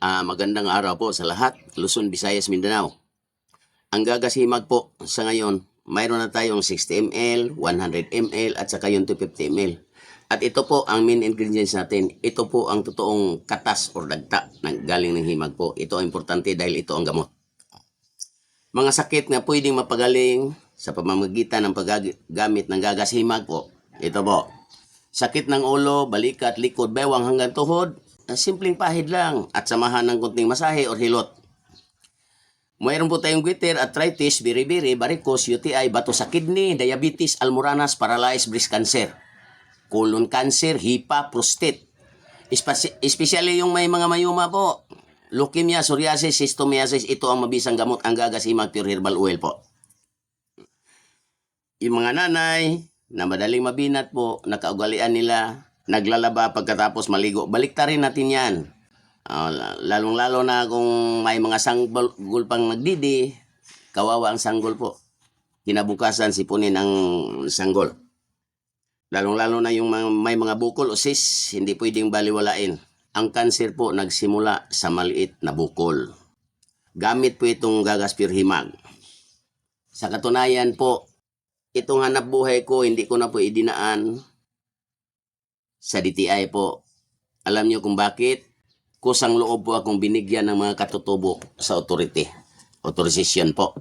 Ah, magandang araw po sa lahat, Luzon, Visayas, Mindanao. Ang gagasimag po sa ngayon, mayroon na tayong 60 ml, 100 ml at saka yung 250 ml. At ito po ang main ingredients natin. Ito po ang totoong katas or dagta ng galing ng himag po. Ito ang importante dahil ito ang gamot. Mga sakit na pwedeng mapagaling sa pamamagitan ng paggamit ng gagas himag po. Ito po. Sakit ng ulo, balikat, likod, bewang hanggang tuhod. Simpleng pahid lang at samahan ng kunting masahe or hilot. Mayroon po tayong goiter, arthritis, biribiri, varicose, UTI, bato sa kidney, diabetes, almoranas, paralyzed breast cancer, colon cancer, hipa, prostate. Especially yung may mga mayuma po. Leukemia, psoriasis, cystomiasis, ito ang mabisang gamot ang gagasimag pure herbal oil po. Yung mga nanay na madaling mabinat po, nakaugalian nila, naglalaba pagkatapos maligo, baliktarin natin yan. Ah, lalong-lalo na kung may mga sanggol pang nagdidi, kawawa ang sanggol po. Kinabukasan sipunin ang sanggol. Lalong-lalo na yung may mga bukol o sis, hindi pwedeng baliwalain. Ang cancer po nagsimula sa maliit na bukol. Gamit po itong gagas pure himag. Sa katunayan po, itong hanap buhay ko, hindi ko na po idinaan sa DTI po. Alam niyo kung bakit? Kusang loob po akong binigyan ng mga katutubo sa authority. Authorization po.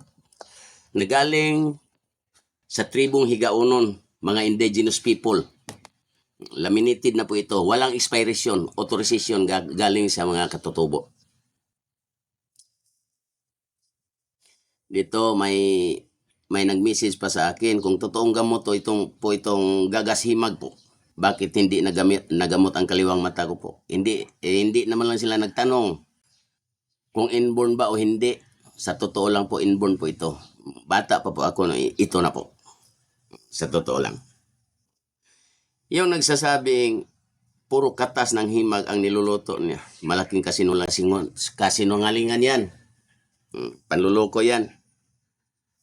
Nagaling sa tribong Higaunon, mga indigenous people. Laminated na po ito. Walang expiration, authorization ga- galing sa mga katutubo. Dito may may nag-message pa sa akin kung totoong gamot to itong po itong gagas himag po. Bakit hindi nagamit nagamot ang kaliwang mata ko po? Hindi eh, hindi naman lang sila nagtanong kung inborn ba o hindi. Sa totoo lang po inborn po ito. Bata pa po ako no, ito na po. Sa totoo lang. Yung nagsasabing puro katas ng himag ang niluluto niya. Malaking kasinungalingan yan. Hmm, Panluloko yan.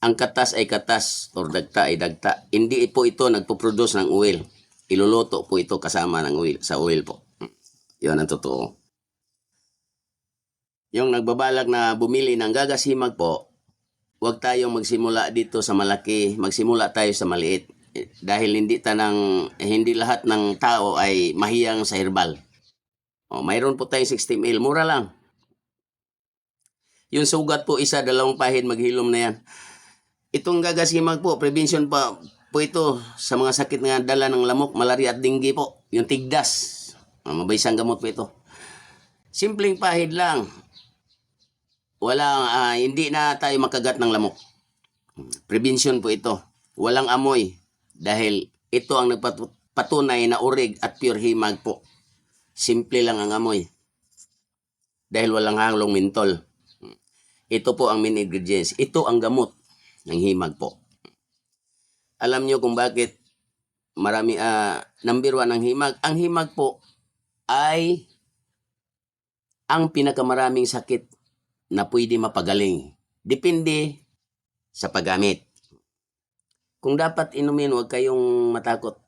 Ang katas ay katas or dagta ay dagta. Hindi po ito nagpo-produce ng oil. Iluluto po ito kasama ng oil, sa oil po. Yun ang totoo. Yung nagbabalak na bumili ng gagasimag po, huwag tayong magsimula dito sa malaki, magsimula tayo sa maliit. Dahil hindi tanang, hindi lahat ng tao ay mahiyang sa herbal. O, mayroon po tayong 60 ml, mura lang. Yung sugat po isa, dalawang pahid, maghilom na yan. Itong gagasimag po, prevention pa po ito sa mga sakit nga dala ng lamok, malaria at dengue po. Yung tigdas. Ah, Mabaysang gamot po ito. Simpleng pahid lang. Walang, ah, hindi na tayo makagat ng lamok. Prevention po ito. Walang amoy. Dahil ito ang nagpatunay na urig at pure himag po. Simple lang ang amoy. Dahil walang halong mentol. Ito po ang main ingredients. Ito ang gamot ng himag po. Alam niyo kung bakit marami, ah, number one ang himag. Ang himag po ay ang pinakamaraming sakit na pwede mapagaling. Depende sa paggamit. Kung dapat inumin, huwag kayong matakot.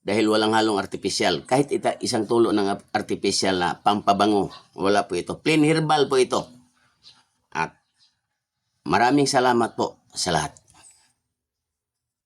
Dahil walang halong artificial. Kahit ita, isang tulo ng artificial na pampabango, wala po ito. Plain herbal po ito. At maraming salamat po sa lahat.